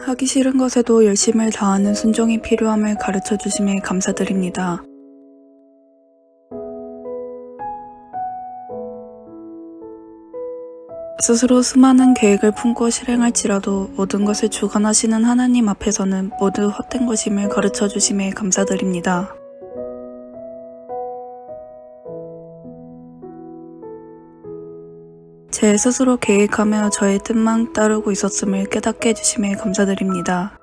하기 싫은 것에도 열심을 다하는 순종이 필요함을 가르쳐 주심에 감사드립니다. 스스로 수많은 계획을 품고 실행할지라도 모든 것을 주관하시는 하나님 앞에서는 모두 헛된 것임을 가르쳐 주심에 감사드립니다. 제 스스로 계획하며 저의 뜻만 따르고 있었음을 깨닫게 해주심에 감사드립니다.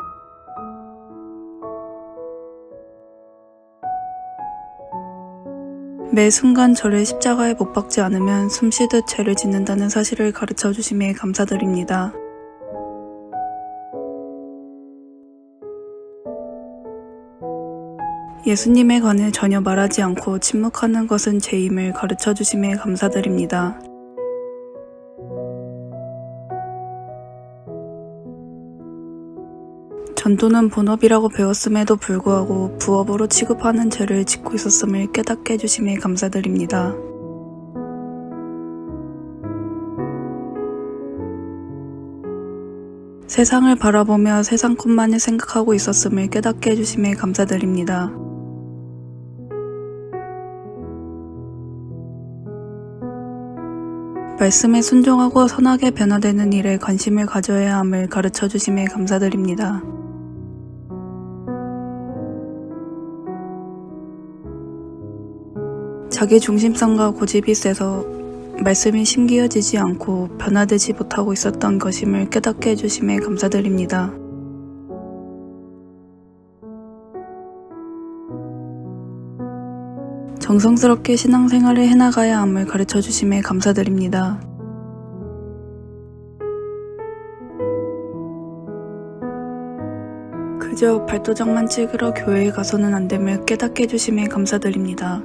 매 순간 저를 십자가에 못 박지 않으면 숨쉬듯 죄를 짓는다는 사실을 가르쳐 주심에 감사드립니다. 예수님에 관해 전혀 말하지 않고 침묵하는 것은 죄임을 가르쳐 주심에 감사드립니다. 전도는 본업이라고 배웠음에도 불구하고 부업으로 취급하는 죄를 짓고 있었음을 깨닫게 해주심에 감사드립니다. 세상을 바라보며 세상 것만을 생각하고 있었음을 깨닫게 해주심에 감사드립니다. 말씀에 순종하고 선하게 변화되는 일에 관심을 가져야 함을 가르쳐 주심에 감사드립니다. 자기 중심성과 고집이 세서 말씀이 심기어지지 않고 변화되지 못하고 있었던 것임을 깨닫게 해주심에 감사드립니다. 정성스럽게 신앙생활을 해나가야 함을 가르쳐 주심에 감사드립니다. 그저 발도장만 찍으러 교회에 가서는 안 됨을 깨닫게 해주심에 감사드립니다.